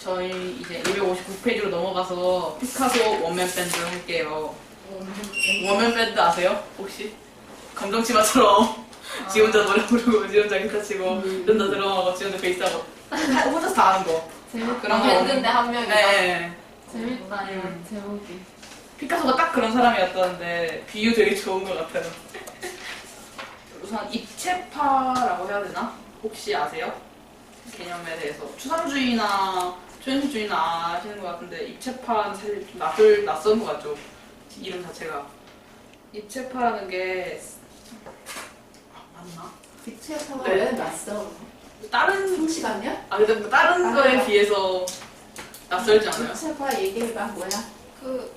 저희 이제 259페이지로 넘어가서 피카소 원맨 밴드 할게요. 원맨 밴드 아세요? 혹시? 감정치마처럼 지 혼자 노래 부르고 지 혼자 기타 치고 지 혼자 드럼하고 지 혼자 베이스하고 다- 혼자서 다 하는 거. 재밌, 그런 거. 밴드인데 한 명이다. 네. 재밌다, 이거 음. 제목이. 피카소가 딱 그런 사람이었다는데 비유 되게 좋은 것 같아요. 우선 입체파라고 해야 되나? 혹시 아세요? 개념에 대해서 추상주의나 초현실주의나 아시는 것 같은데 입체파는 사실 좀 낯설, 낯선 것 같죠? 이름 자체가 입체파라는 게 아, 맞나? 빅체파가 네. 왜 낯서? 다른 성식 아니야? 아 근데 뭐 다른 아. 거에 비해서 낯설지 않아요? 빅체파 얘기해봐 뭐야? 그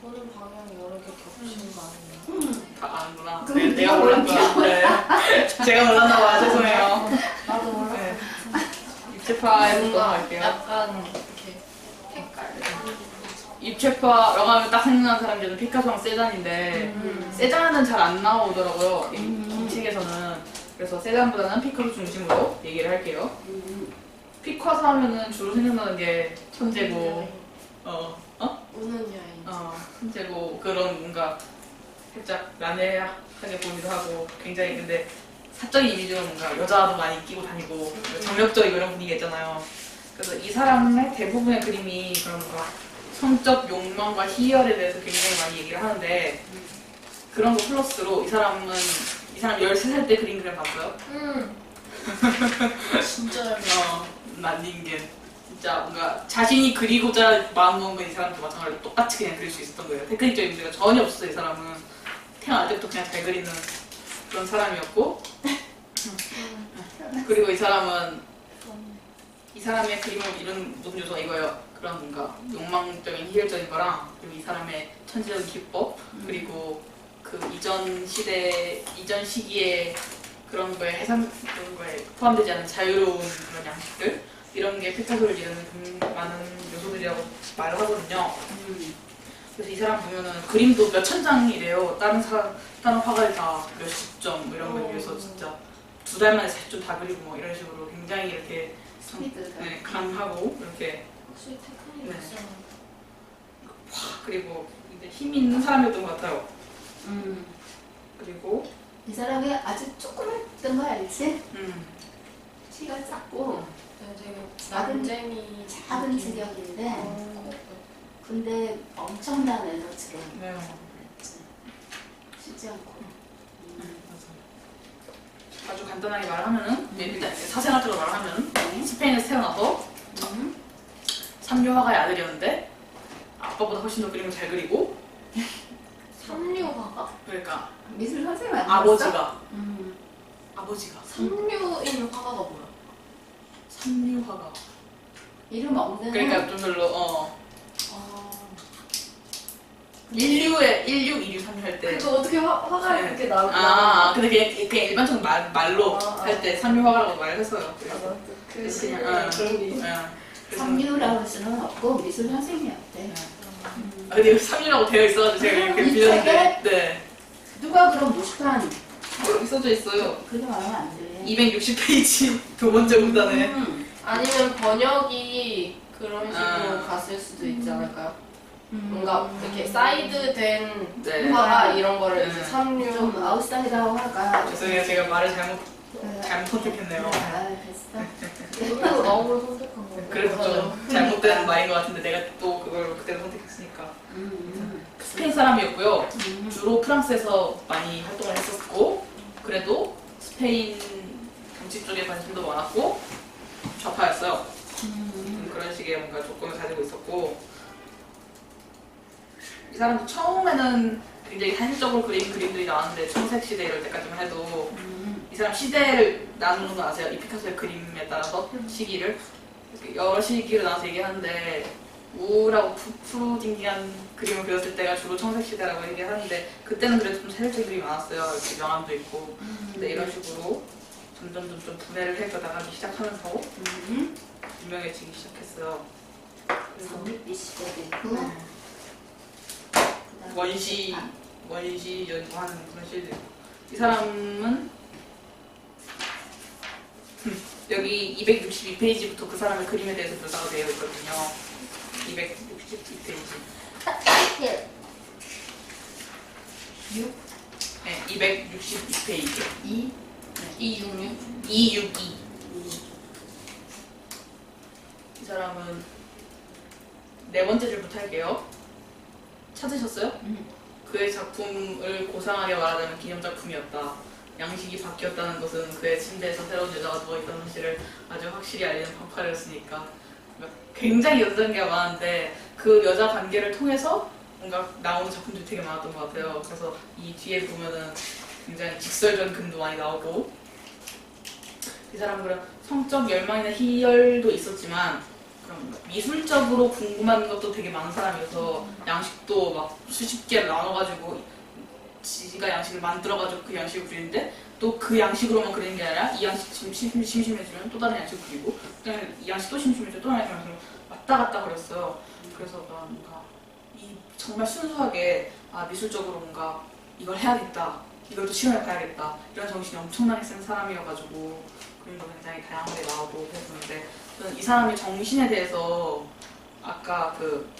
보는 방향이 여러 개 겹치는 거 아니에요? 음. 다 아는구나. 그럼 네, 내가 몰랐구나 네. 제가 몰랐나 봐. 죄송해요. 입체파에서 넘어갈게요. 약간 이렇게 색깔. 입체파라고 하면 딱 생각나는 저는 피카소랑 세잔인데 음. 세잔은 잘 안 나오더라고요. 이, 음. 이 책에서는. 그래서 세잔보다는 피카소 중심으로 얘기를 할게요. 음. 피카소 하면은 주로 생각나는 게 천재고, 어, 어? 우는 여인. 어, 천재고 그런 뭔가 살짝 난해하게 보기도 하고 굉장히 근데 사적인 이미지로 뭔가 여자도 많이 끼고 다니고 정력적이고 이런 분위기 있잖아요. 그래서 이 사람의 대부분의 그림이 그런 뭔가 성적 욕망과 희열에 대해서 굉장히 많이 얘기를 하는데 그런 거 플러스로 이 사람은 이 사람 13살 때 그린 그림 봤어요? 음. 진짜 잘 어, 난닝겐 진짜 뭔가 자신이 그리고자 마음먹은 건 이 사람도 마찬가지로 똑같이 그냥 그릴 수 있었던 거예요. 테크닉적인 문제가 전혀 없었어요, 이 사람은. 태어날 때부터 그냥 잘 그리는 그런 사람이었고. 그리고 이 사람은 이 사람의 그림을 이룬 모든 요소가 이거예요. 그런 뭔가 욕망적인 희열적인 거랑 그리고 이 사람의 천재적인 기법 그리고 그 이전 시대 이전 시기에 그런 거에 해상 그런 거에 포함되지 않은 자유로운 그런 양식들 이런 게 피카소를 이루는 좀 많은 요소들이라고 말을 하거든요. 음. 그래서 이 사람 보면은 그림도 몇 천 장이래요. 다른 사람 다른 화가들 다 몇십 점뭐 이런 거에 비해서 진짜 두 달 만에 40점 다 그리고 뭐 이런 식으로 굉장히 이렇게 좀, 스피드가. 네, 강하고 이렇게 확실히 테크닉이 네. 확 그리고 이제 힘 있는 사람이었던 것 같아요. 음. 그리고 이 사람이 아주 조그맣던 거 알지? 음, 키가 작고 네, 되게 작은- 남쟁이 작은 체격인데 어. 근데 엄청난 에너지로 네. 쉬지 않고 아주 간단하게 말하면은 네, 일단 사생활적으로 말하면 네. 스페인에서 태어나서 음. 삼류 화가의 아들이었는데 아빠보다 훨씬 더 그림을 잘 그리고 삼류화가? 그러니까 미술 선생님 아니었어? 아버지가 음. 아버지가 삼류인 화가가 뭐야? 삼류화가 이름 없는 그러니까 좀 별로 어 어. 인류의 인류, 이류, 삼류 할때 그거 어떻게 화, 화가 네. 이렇게 나, 아, 근데 그냥, 그냥 일반적인 말, 말로 아, 아. 할 때 삼류화가라고 말을 했어요. 그래서 그 그냥, 시에 어. 그런 게. 그래서- 삼류라고 할 수는 없고 미술 선생님이었대 네. 음. 아, 근데 이거 삼류라고 되어 있어가지고 제가 이렇게 이 빌렸는데 네 누가 그럼 무식한 여기 써져 있어요. 그렇게 말하면 안 돼 260페이지 두 번째 문단에 음. 아니면 번역이 그런 식으로 아. 갔을 수도 있지 않을까요? 음. 뭔가 이렇게 사이드 된 네. 화가 이런 거를 네. 이제 좀 삼류 아웃사이더 화가 죄송해요 제가 말을 잘못 네. 잘못 선택했네요. 아 됐어 일부러 나오고 선택한 거 그래서 좀 잘못된 말인 것 같은데 내가 또 그걸 그때 선택했으니까 음. 스페인 사람이었고요. 음. 주로 프랑스에서 많이 활동을 했었고 그래도 스페인 정치 쪽에 관심도 많았고 좌파였어요. 음. 그런 식의 뭔가 조건을 가지고 있었고 이 사람도 처음에는 굉장히 현실적으로 그린 그림들이 나왔는데 청색 시대 이럴 때까지만 해도 음. 이 사람 시대를 나누는 건 아세요? 이 피카소의 그림에 따라서 시기를 여러 시기로 나눠서 얘기하는데 우울하고 푸- 푸르딩딩한 그림을 그렸을 때가 주로 청색 시대라고 얘기하는데 그때는 그래도 좀 세력적인 그림이 많았어요. 이렇게 명암도 있고 근데 이런 식으로 점점 점점 분해를 해가다가기 시작하면서 음. 유명해지기 시작했어요. 그래서 장밋빛 시대도 있고 네. 원시 아, 원시 연구하는 그런 시대. 이 사람은 여기 262페이지부터 그 사람의 그림에 대해서 묘사가 되어 있거든요. 262페이지. 예. 네, 262페이지. 2, 266. 262. 이 사람은 네 번째 줄부터 할게요. 찾으셨어요? 음. 그의 작품을 고상하게 말하자면 기념작품이었다. 양식이 바뀌었다는 것은 그의 침대에서 새로운 여자가 누워있다는 사실을 아주 확실히 알리는 판파르였으니까 굉장히 여자관계가 많은데 그 여자 관계를 통해서 뭔가 나오는 작품들이 되게 많았던 것 같아요. 그래서 이 뒤에 보면은 굉장히 직설적인 금도 많이 나오고 이 사람은 그런 성적 열망이나 희열도 있었지만 미술적으로 궁금한 것도 되게 많은 사람이어서 양식도 막 수십 개를 나눠가지고 지가 양식을 만들어가지고 그 양식을 그리는데 또 그 양식으로만 그리는 게 아니라 이 양식 지금 심- 심심해지면 또 다른 양식 그리고 그다음에 이 양식 또 심심해지면 또 다른 양식을 왔다 갔다 그랬어요. 그래서 뭔가 이 정말 순수하게 아 미술적으로 뭔가 이걸 해야겠다 이걸 또 시험에 봐야겠다 이런 정신이 엄청나게 센 사람이어가지고 그림도 굉장히 다양하게 나오고 그랬는데 이 사람의 정신에 대해서 아까 그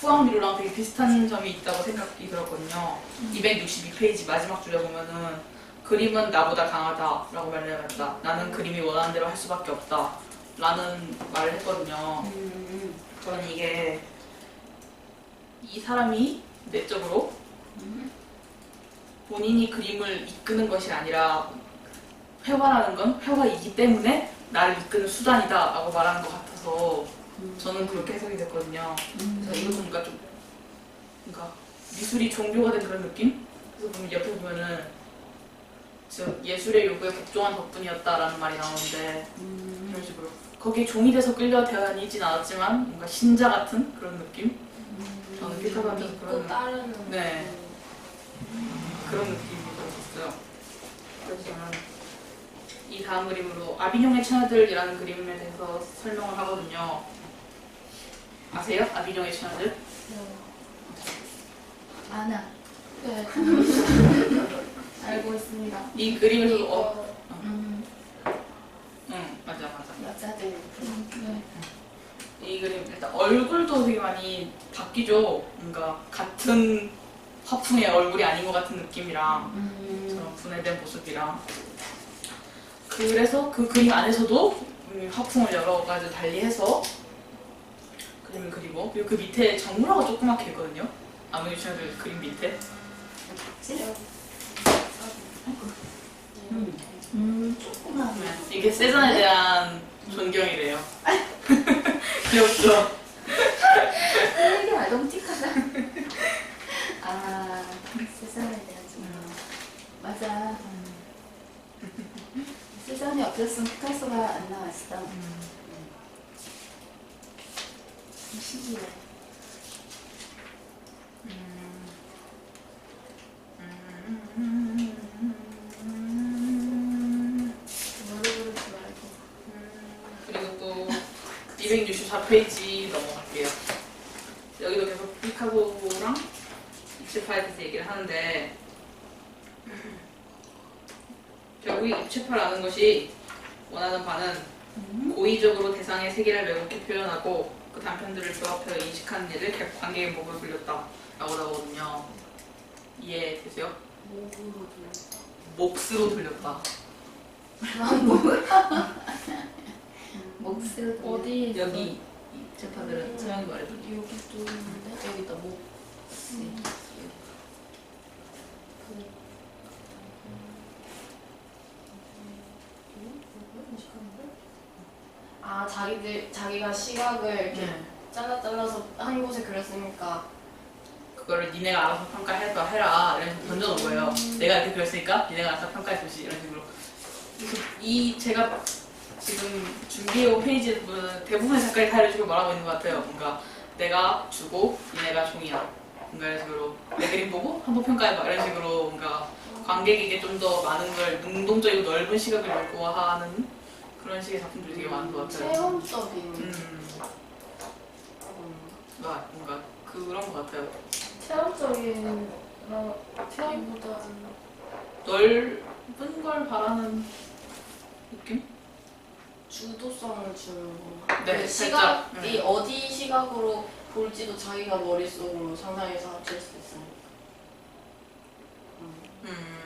후왕미루랑 되게 비슷한 점이 있다고 생각이 들었거든요. 262페이지 마지막 줄에 보면은 그림은 나보다 강하다라고 말해야겠다. 나는 그림이 원하는 대로 할 수밖에 없다. 라는 말을 했거든요. 음, 저는 이게 이 사람이 내적으로 음. 본인이 그림을 이끄는 것이 아니라 회화라는 건 회화이기 때문에 나를 이끄는 수단이다 라고 말하는 것 같아서 음. 저는 그렇게 해석이 됐거든요. 음. 그래서 이거 보니까 좀 뭔가 미술이 종교가 된 그런 느낌? 그래서 보면 옆에 보면은 즉 예술의 요구에 복종한 덕분이었다라는 말이 나오는데 음. 이런 식으로 거기에 종이 돼서 끌려 다니진 않았지만 뭔가 신자 같은 그런 느낌? 저는 피카소한테서 믿고 그런 따르는. 네. 그런 느낌이 들었어요. 그래서 저는 이 다음 그림으로 아비뇽의 처녀들이라는 그림에 대해서 설명을 하거든요. 아세요? 아비뇽의 처녀들? 아나. 네. 알고 있습니다. 이 그림에서 어, 이거 음. 응 맞아 맞아. 여자들. 네. 이 그림 일단 얼굴도 되게 많이 바뀌죠. 뭔가 같은 화풍의 얼굴이 아닌 것 같은 느낌이랑 음. 저런 분해된 모습이랑 그래서 그 그림 안에서도 음, 화풍을 여러 가지 달리해서 그림을 그리고 그리고 그 밑에 정문화가 조그맣게 있거든요. 아무리 주셔도 그림 밑에 음. 음. 조그만. 이게 세잔에 대한 존경이래요. 귀엽죠? 이게 말 너무 틱하다. 아, 세상에 대한 좀. 맞아. 세상이 없었으면 피카소가 안 나왔어. 참 신기해. 말고. 그리고 또 264페이지 넘어갈게요. 여기도 계속 입체파에 대해서 얘기를 하는데 결국 이 입체파라는 것이 원하는 바는 고의적으로 대상의 세계를 왜곡해 표현하고 그 단편들을 조합해서 인식하는 일을 객- 관객의 목을 굴렸다 라고 나오거든요. 이해되세요? 목으로 들려. 몫으로 돌렸다. 목소리 어디 여기 입체파들은 서양이 말해도 여기 또 있는데 여기다 목. 네. 아 자기들 자기가 시각을 이렇게 네. 잘라 잘라서 한 곳에 그렸으니까 그거를 니네가 알아서 평가해봐 해라 이런 식으로 던져놓은 거예요. 내가 이렇게 그렸으니까 니네가 알아서 평가해 보시 이런 식으로. 이 제가 지금 준비해온 대부분의 작가들이 다 이런 식으로 말하고 있는 것 같아요. 뭔가 내가 주고 니네가 종이야. 뭔가 이런 식으로 내 그림 보고 한번 평가해봐 이런 식으로 뭔가 관객에게 좀 더 많은 걸 능동적이고 넓은 시각을 요구하는 그런 식의 작품들이 되게 많은 것 같아요. 체험적인 음, 음, 뭔가, 뭔가 그런 것 같아요. 체험적인 체험보다 넓은 걸 바라는 느낌? 주도성을 주는 건가? 네, 그 살짝, 시각이 네. 어디 시각으로 볼지도 자기가 머릿속으로 상상해서 합칠 수 있으니까. 음, 음, 음.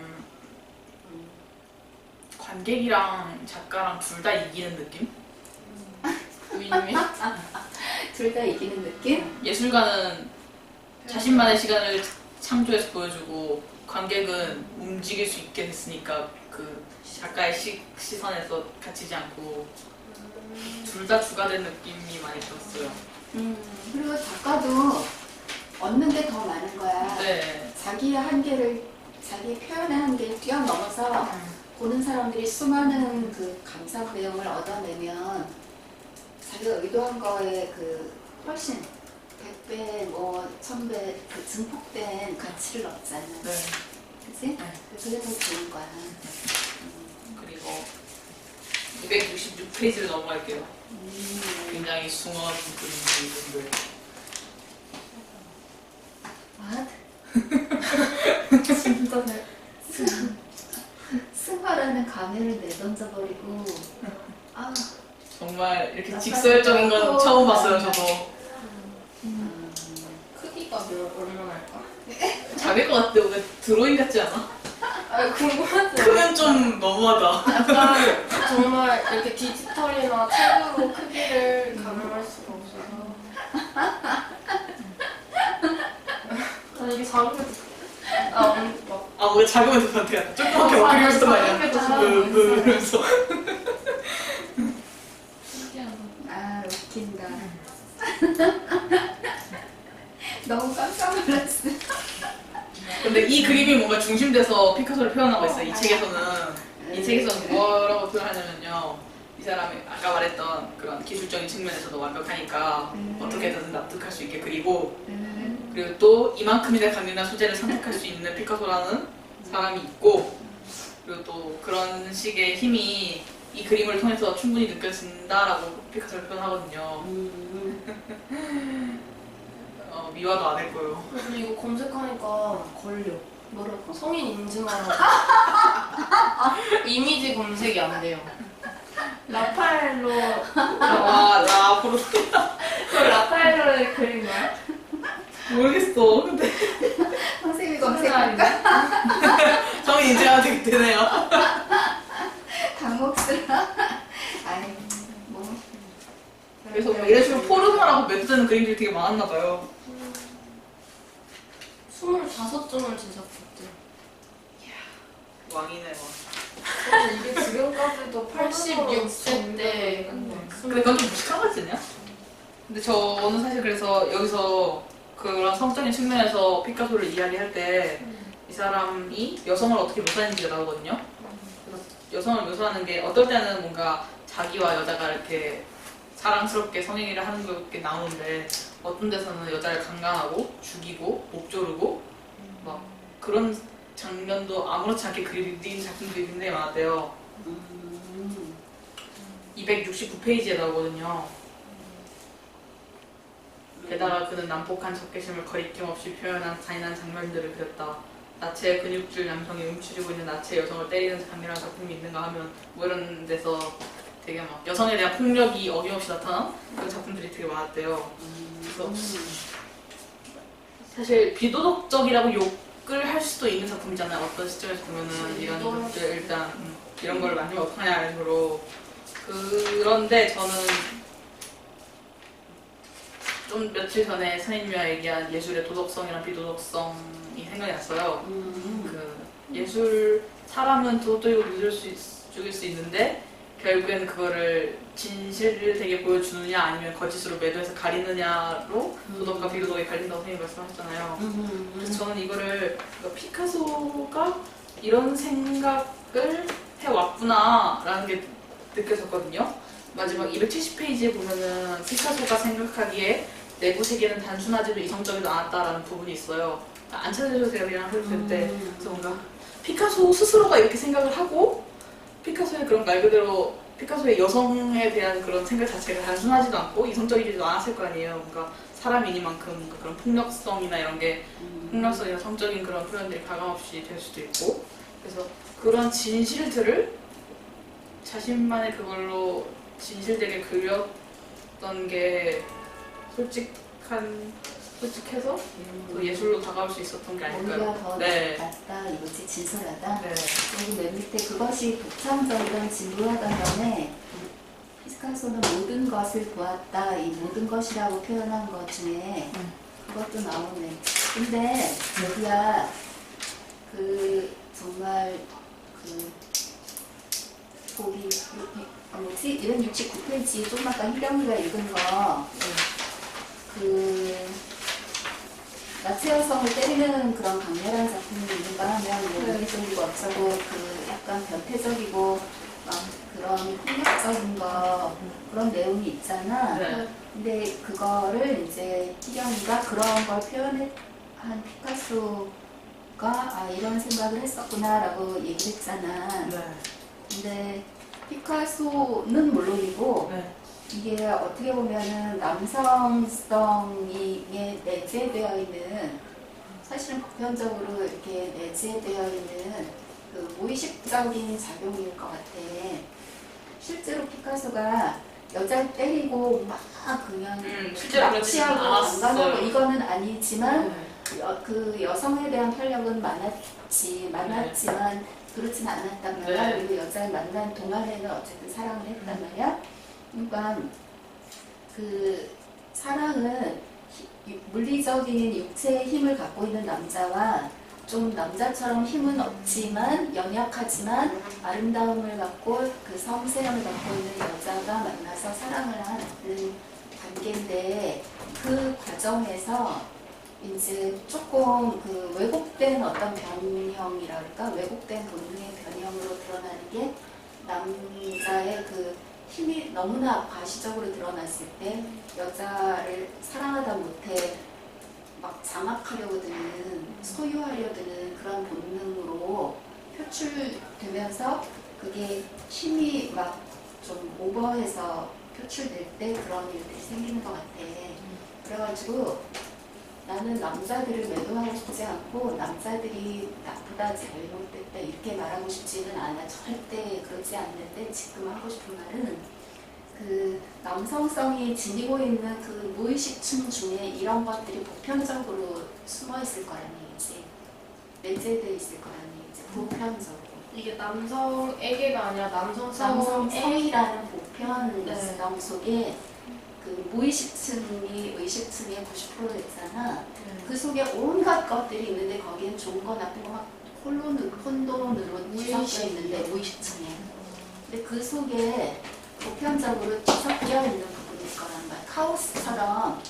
관객이랑 작가랑 둘 다 이기는 느낌? 위님이? 둘 다 이기는 느낌? 예술가는 자신만의 시간을 창조해서 보여주고 관객은 움직일 수 있게 됐으니까 그 작가의 시, 시선에서 갇히지 않고 둘 다 주가 된 느낌이 많이 들었어요. 음, 그리고 작가도 얻는 게 더 많은 거야. 네. 자기의 한계를, 자기 표현의 한계를 뛰어넘어서 보는 사람들이 수많은 그 감상 내용을 얻어내면 자기가 의도한 거에 그 훨씬 100배, 뭐 1000배 그 증폭된 가치를 얻잖아. 네. 그치? 네. 그게 더 좋은 거야. 그리고 266페이지를 넘어갈게요. 음. 굉장히 숭어한 분들인데 What? 진짜 승, 승화 라는 감회를 내던져 버리고 아, 정말 이렇게 직설적인 건 처음 봤어요, 저도. 음, 크기가 몇, 얼마나 할까? 작을 것 같아. 오늘 드로잉 같지 않아? 아 궁금하지? 크면 좀 너무하다. 약간 정말 이렇게 디지털이나 책으로 크기를 가늠할 수가 없어서. 아 이게 작으면 아 음, 막 아, 뭔가 작으면 더 같아. 조그맣게 아, 막 그리고 싶단 말이야. 으. 으, 이러면서. 아 웃긴다 너무 깜짝 놀랐어 근데 이 그림이 뭔가 중심돼서 피카소를 표현하고 있어요. 이 책에서는. 음. 이 책에서는 뭐라고 표현하냐면요. 이 사람이 아까 말했던 그런 기술적인 측면에서도 완벽하니까 음. 어떻게든 납득할 수 있게 그리고 음, 그리고 또 이만큼이나 강렬한 소재를 선택할 수 있는 피카소라는 사람이 있고 그리고 또 그런 식의 힘이 이 그림을 통해서 충분히 느껴진다라고 피카소를 표현하거든요. 음, 어, 미화도 안 했고요. 그리고 이거 검색하니까 걸려. 뭐라고? 성인 인증하라고. 이미지 검색이 안 돼요. 라파엘로 와, 나 앞으로 그 라파엘로의 그린 거야? 모르겠어. 근데 선생님이 검색 검색할까? 성인 인증하면 되게 되네요. 당혹스러워 아이 뭐 그래서 뭐 이런 식으로 포르노라고 매도되는 그림들이 되게 많았나 봐요. 25점을 제작했대. 왕이네, 왕. 근데 이게 지금까지도 86세 때 근데 그건 좀 무식한 거 같지 않냐? 근데 저는 사실 그래서 여기서 그런 성적인 측면에서 피카소를 이야기할 때 이 사람이 여성을 어떻게 묘사했는지가 나오거든요. 그래서 여성을 묘사하는 게 어떨 때는 뭔가 자기와 여자가 이렇게 사랑스럽게 성행위를 하는 게 나오는데 어떤 데서는 여자를 강간하고 죽이고 목 조르고 막 그런 장면도 아무렇지 않게 그린 작품들이 굉장히 많았대요. 음, 269페이지에 나오거든요. 게다가 그는 난폭한 적개심을 거리낌 없이 표현한 잔인한 장면들을 그렸다. 나체의 근육질 남성이 움츠리고 있는 나체 여성을 때리는 장면이라는 작품이 있는가 하면 뭐 이런 데서 되게 막 여성에 대한 폭력이 어김없이 나타난 그런 작품들이 되게 많았대요. 그래서 사실 비도덕적이라고 욕을 할 수도 있는 작품이잖아요. 어떤 시점에서 보면은 이런 것들 일단 음, 이런 걸 만들면 어떡하냐 이런 식으로 그런데 저는 좀 며칠 전에 선임이와 얘기한 예술의 도덕성이랑 비도덕성이 생각이 났어요. 음, 그 예술 사람은 도덕적이고 믿을 수 있, 죽일 수 있는데 결국엔 그거를 진실을 되게 보여주느냐 아니면 거짓으로 매도해서 가리느냐로 도덕과 비도덕이 갈린다고 선생님이 말씀하셨잖아요. 음, 그래서 저는 이거를 그러니까 피카소가 이런 생각을 해왔구나라는 게 느껴졌거든요. 마지막 270페이지에 보면은 피카소가 생각하기에 내부 세계는 단순하지도 이성적이도 않았다라는 부분이 있어요. 안 찾아주셔도 돼요. 그냥 해도 되는데 음. 그래서 뭔가 피카소 스스로가 이렇게 생각을 하고 피카소의 그런 말 그대로 피카소의 여성에 대한 그런 생각 자체가 단순하지도 않고 이성적이지도 않았을 거 아니에요. 뭔가 사람이니만큼 그런 폭력성이나 이런 게 음. 폭력성이나 성적인 그런 표현들이 가감없이 될 수도 있고 그래서 그런 진실들을 자신만의 그걸로 진실되게 그렸던 게 솔직한 솔직해서 그 예술로 다가올 수 있었던 게 아닐까요? 오히려 더 네. 낫다 이거지 진솔하다. 네. 그리고 맨 밑에 그것이 독창적이던 진부하던 점에 피카소는 모든 것을 보았다. 이 모든 것이라고 표현한 것 중에 음. 그것도 나오네. 근데 여기야 그 정말 그 거기 아, 뭐지 269페이지 좀 아까 희령이가 읽은 거 그 나치 여성을 때리는 그런 강렬한 작품이 있는가 하면 뭐 네. 어쩌고 그 약간 변태적이고 막 그런 폭력적인 거 그런 내용이 있잖아. 네. 근데 그거를 이제 희경이가 그런 걸 표현한 피카소가 아 이런 생각을 했었구나라고 얘기했잖아. 네. 근데 피카소는 물론이고 네. 이게 어떻게 보면은 남성성이 내재되어 있는 사실은 보편적으로 이렇게 내재되어 있는 그 무의식적인 작용일 것 같아. 실제로 피카소가 여자를 때리고 막 그냥 음, 납치하고 강간하고. 이거는 아니지만 네. 여, 그 여성에 대한 활력은 많았지 많았지만 그렇진 않았단 말이야. 네. 그리고 여자를 만난 동안에는 어쨌든 사랑을 했단 말이야. 그러니까 그 사랑은 히- 물리적인 육체의 힘을 갖고 있는 남자와 좀 남자처럼 힘은 없지만 연약하지만 아름다움을 갖고 그 섬세함을 갖고 있는 여자가 만나서 사랑을 하는 관계인데 그 과정에서 이제 조금 그 왜곡된 어떤 변형이랄까? 왜곡된 본능의 변형으로 드러나는 게 남자의 그 힘이 너무나 과시적으로 드러났을 때 여자를 사랑하다 못해 막 장악하려고 드는 소유하려 드는 그런 본능으로 표출되면서 그게 힘이 막 좀 오버해서 표출될 때 그런 일들이 생기는 것 같아. 그래가지고 나는 남자들을 매도하고 싶지 않고 남자들이 나쁘다 잘못됐다 이렇게 말하고 싶지는 않아. 절대 그렇지 않는데 지금 하고 싶은 말은 그 남성성이 지니고 있는 그 무의식층 중에 이런 것들이 보편적으로 숨어 있을 거라는 얘기지. 내재돼 있을 거라는 얘기지. 보편적으로. 이게 남성에게가 아니라 남성성에 남성성이라는 보편성 네. 속에 그 무의식층이 의식층의 90% 됐잖아. 그 속에 온갖 것들이 있는데 거기엔 좋은 거 나쁜 거막 홀로는 혼돈으로 뒤섞여. 있는데 무의식층에. 근데 그 속에 보편적으로 뒤섞여 있는 부분일 거란 말이야. 카오스처럼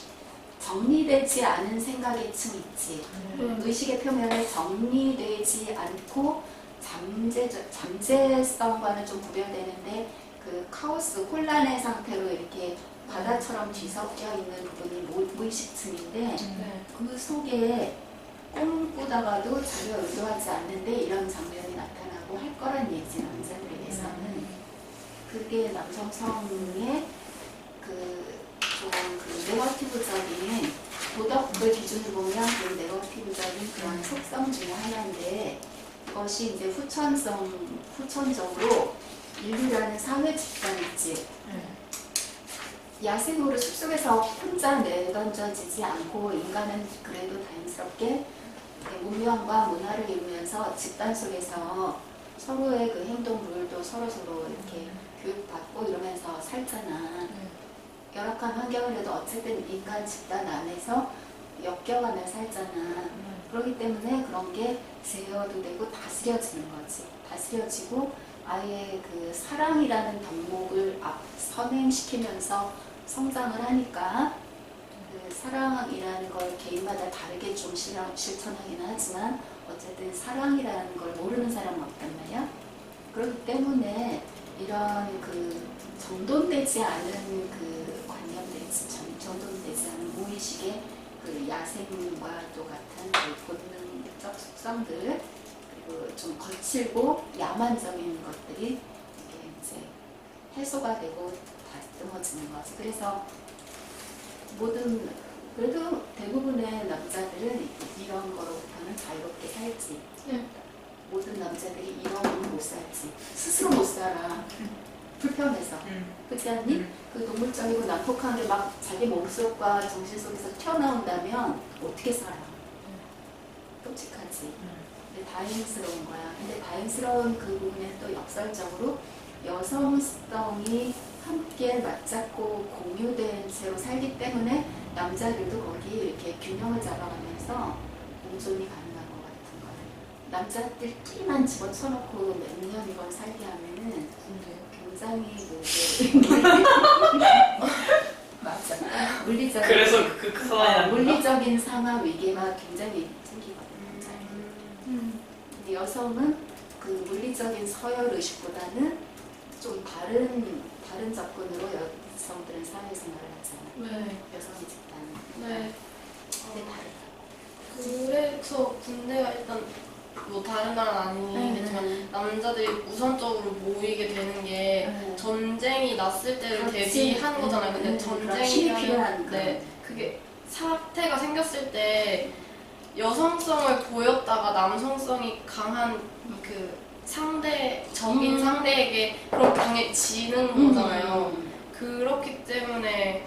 정리되지 않은 생각의 층 있지. 음. 의식의 표면에 정리되지 않고 잠재, 잠재성과는 좀 구별되는데 그 카오스 혼란의 상태로 이렇게 바다처럼 뒤섞여 있는 부분이 무- 무의식층인데 네. 그 속에 꿈꾸다가도 자기가 의도하지 않는데 이런 장면이 나타나고 할 거란 얘기지 남자들에게서는. 그게 남성 성의 그좀그 네거티브적인 도덕을 기준으로 보면 그 네거티브적인 그런 속성 중에 하나인데 그것이 이제 후천성 후천적으로 인류라는 사회 집단 있지 야생으로 숲속에서 혼자 내던져지지 않고 인간은 그래도 다행스럽게 문명과 문화를 이루면서 집단 속에서 서로의 그 행동 룰도 서로 서로 이렇게 교육받고 이러면서 살잖아. 열악한 환경이라도 어쨌든 인간 집단 안에서 엮여가며 살잖아. 그렇기 때문에 그런 게 제어도 되고 다스려지는 거지. 다스려지고 아예 그 사랑이라는 덕목을 앞 선행시키면서 성장을 하니까 그 사랑이라는 걸 개인마다 다르게 좀 실현, 실천하긴 하지만 어쨌든 사랑이라는 걸 모르는 사람은 없단 말이야. 그렇기 때문에 이런 그 정돈되지 않은 그 관념되지 정- 정돈되지 않은 무의식의 그 야생과 또 같은 그 본능적 속성들 그리고 좀 거칠고 야만적인 것들이 이게 이제 해소가 되고 다듬어지는 거지. 그래서 모든 그래도 대부분의 남자들은 이런 거로부터는 자유롭게 살지. 네. 모든 남자들이 이런 못 살지. 스스로 못 살아. 불편해서 음. 그렇지 않니? 음. 그 동물적이고 난폭한 게 막 자기 몸속과 정신 속에서 튀어나온다면 어떻게 살아? 끔찍하지. 근데 다행스러운 거야. 근데 다행스러운 그 부분에 또 역설적으로 여성성이 함께 맞잡고 공유된 채로 살기 때문에 남자들도 거기 이렇게 균형을 잡아가면서 공존이 가능한 것 같은 거예요. 남자들끼리만 집어쳐놓고 몇 년 이걸 살게 하면은 굉장히 그 맞아 물리적 그래서 그, 그 건가? 물리적인 상하 위계가 굉장히 생기거든요. 음. 근데 여성은 그 물리적인 서열 의식보다는 좀 다른 다른 접근으로 여성들은 사회생활을 하잖아요. 네. 여성의 집단은 네. 근데 다르다. 그래서 군대가 일단 뭐 다른 나라는 아니겠지만 남자들이 우선적으로 모이게 되는 게 네. 전쟁이 났을 때를 그렇지. 대비하는 거잖아요. 근데 음, 전쟁이 필요하니까. 네, 그게 사태가 생겼을 때 여성성을 보였다가 남성성이 강한 그 상대 적인 음. 상대에게 그런 강해지는 음, 거잖아요. 음. 그렇기 때문에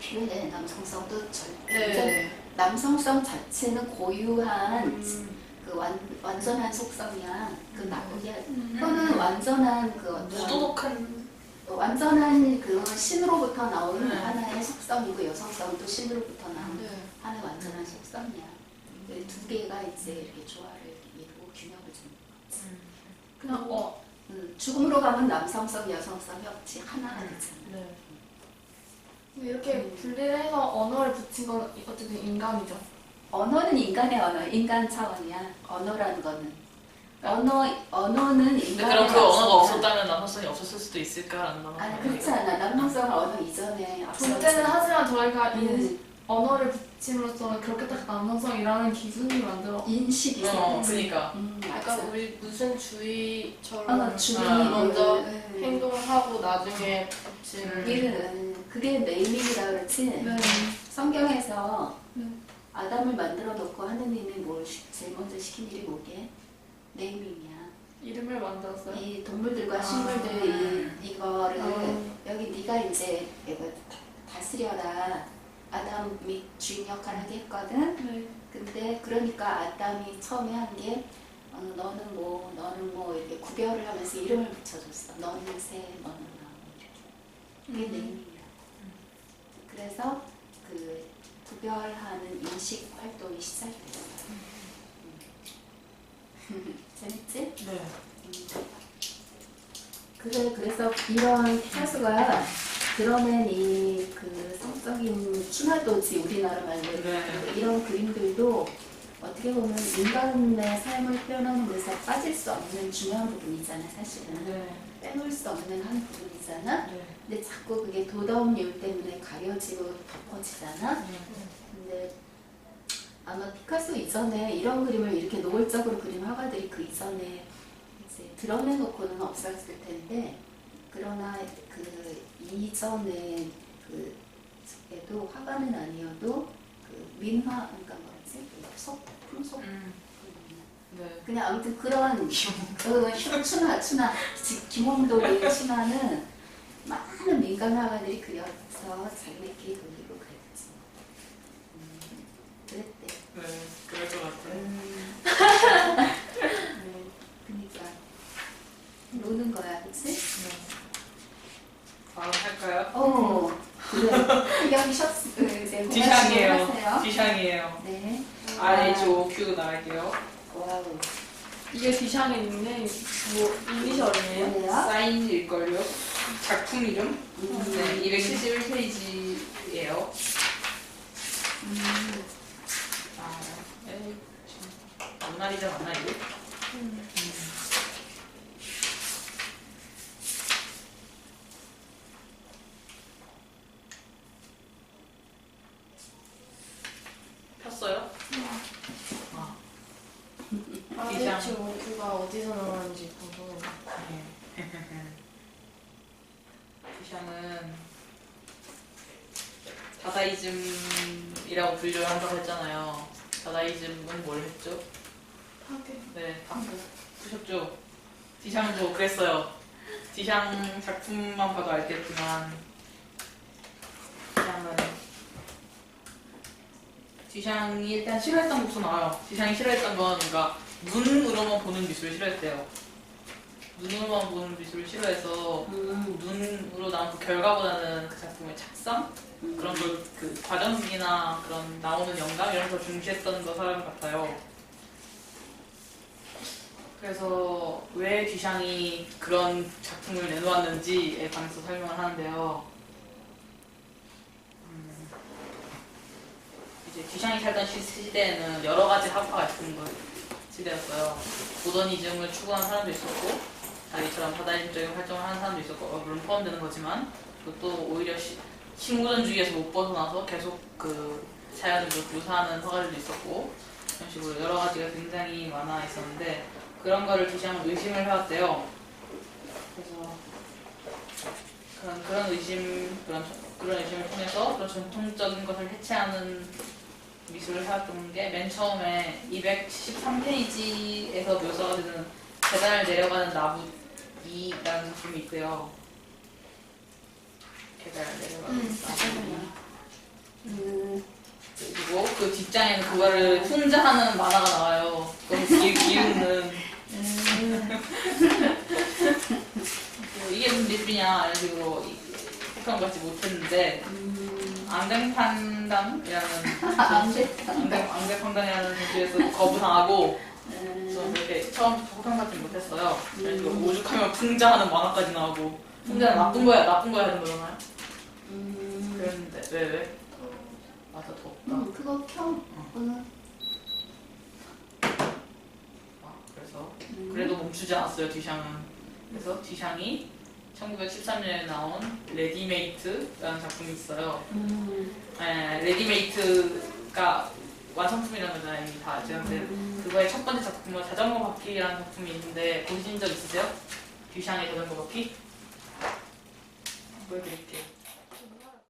필요해 남성성도 절 네. 굉장히 남성성 자체는 고유한 음, 그 완, 완전한 속성이야. 그 나, 이게 음. 그거는 완전한 그 어떤 무도독한 완전한 그 신으로부터 나오는 네. 하나의 속성이고 여성성도 신으로부터 나오는 네. 하나의 완전한 속성이야. 그두 개가 이제 이렇게 조화를 이루고 균형을 주는 거지. 그냥 어, 음, 죽음으로 가면 남성성, 여성성 협치 하나가 되잖아. 네. 이렇게 분리를 해서 언어를 붙인 건 어쨌든 인간이죠. 언어는 인간의 언어, 인간 차원이야. 언어라는 거는. 언어, 언어는 근데 인간의 그럼 그 언어가. 없었다면 남성성이 없었을 수도 있을까라는 말 아니 그렇지 않아. 남성성은 언어 이전에. 존재는 하지만 저희가 인, 음, 언어를 붙임으로써 그렇게 딱 남성성이라는 기준이 만들어. 인식이 어, 생겼지. 그러니까. 음, 약간 맞아. 우리 무슨 주의처럼 어, 주의 아, 먼저 음. 행동을 하고 나중에 붙이는 일은 그게 네이밍이라 그렇지. 네. 성경에서 네. 아담을 만들어 놓고 하느님이 뭘 시- 제일 먼저 시킨 일이 뭐게? 네이밍이야. 이름을 만들었어요. 이 동물들과 아. 식물들 이, 이거를 아. 여기 네가 이제 이거 다- 다스려라. 아담 및 주인 역할을 하게 했거든. 네. 근데 그러니까 아담이 처음에 한게 어, 너는 뭐 너는 뭐 이렇게 구별을 하면서 이름을 붙여줬어. 너는 새, 너는 나무 이렇게. 그게 음. 네이밍이야. 그래서 그 구별하는 인식 활동이 시작돼요. 음. 재밌지? 네. 그래 그래서 이런 피카소가 드러낸 이그 성적인 추나도지 우리나라 말로 네. 이런 그림들도 어떻게 보면 인간의 삶을 표현하는 데서 빠질 수 없는 중요한 부분이잖아 사실은 네. 빼놓을 수 없는 한 부분이잖아 네. 근데 자꾸 그게 도덕률 때문에 가려지고 덮어지잖아 근데 아마 피카소 이전에 이런 그림을 이렇게 노골적으로 그린 화가들이 그 이전에 이제 드러내놓고는 없었을 텐데 그러나 그 이전에 그 에도 화가는 아니어도 그 민화 그러니까 뭐지 그속 풍속 음. 네. 그냥 아무튼 그런 그 추나 추나 지- 김홍도의 추나는 많은 민간 화가들이 그려서 자기네끼리 돌리고 그랬지. 음, 그랬대. 네. 그럴 것 같아요. 음. 네, 그러니까 노는 거야, 그렇지? 네. 다음 할까요? 어, 그래. 여기 셔츠 그 이제 디샹이에요. 하세요. 디샹이에요. 네. RHO Q 나갈게요. 와우. 이게 디샹의 닉네임, 뭐, 이니셜이에요? 뭐예요? 사인일걸요? 작품 이름? 음. 네. 271페이지예요. 음. 아, 에이, 지금 만날이죠, 만날이. 음. 폈어요? 아, 디샹. 아르치 오큐가 어디서 나왔는지 궁금해요. 네. 디샹은 다다이즘이라고 분류를 한다고 했잖아요. 다다이즘은 뭘 했죠? 하게. 네, 다 푸셨죠? 디샹도 그랬어요. 디샹 작품만 봐도 알겠지만 디샹은 디샹이 일단 싫어했던 것도 나와요. 디샹이 싫어했던 건 그러니까 눈으로만 보는 미술을 싫어했대요. 눈으로만 보는 미술을 싫어해서 음. 눈으로 나온 그 결과보다는 그 작품의 착상 그런 걸 그 과정이나 그런 나오는 영감 이런 걸 중시했던 거 사람 같아요. 그래서 왜 뒤샹이 그런 작품을 내놓았는지에 관해서 설명을 하는데요. 음, 이제 뒤샹이 살던 시- 시대에는 여러 가지 학파가 있었던 거- 시대였어요. 모더니즘을 추구하는 사람도 있었고, 자기처럼 다다임적인 활동을 하는 사람도 있었고, 어, 물론 포함되는 거지만, 또 오히려 시, 신구전주의에서 못 벗어나서 계속 그 자연을 묘사하는 화가들도 있었고, 이런 식으로 여러 가지가 굉장히 많아 있었는데, 그런 거를 디샹은 의심을 해왔대요. 그래서 그런 그런 의심 그런 그런 의심을 통해서 그런 전통적인 것을 해체하는 미술을 해왔던 게 맨 처음에 273페이지에서 묘사가 되는 계단을 내려가는 나무 2라는 작품이 있고요. 계단을 내려가는 나무 2. 음. 그리고 그 뒷장에는 그거를 혼자 하는 만화가 나와요. 그거 기, 기우는. 그 이게 무슨 미술이냐 이런 식으로 혹한 받지 못했는데 음. 안경판단이라는 안 돼. 안경 안경판단이라는 전시에서 거부당하고 음. 이렇게 처음부터 혹한받지 못했어요. 그래서 오죽하면 풍자하는 만화까지 나오고 풍자는 나쁜 거야 나쁜 거야 하는 거잖아요. 음. 그랬는데 왜 왜? 맞아 더 없다. 음, 그거 켜. 음. 아, 그래서 그래도 멈추지 않았어요 디샹은 그래서 디샹이 1913년에 나온 레디메이트라는 작품이 있어요 음. 네, 레디메이트가 완성품이라는 이미 다 음. 그거의 첫 번째 작품은 자전거 바퀴라는 작품이 있는데 보신 적 있으세요? 디샹의 자전거 바퀴? 보여드릴게요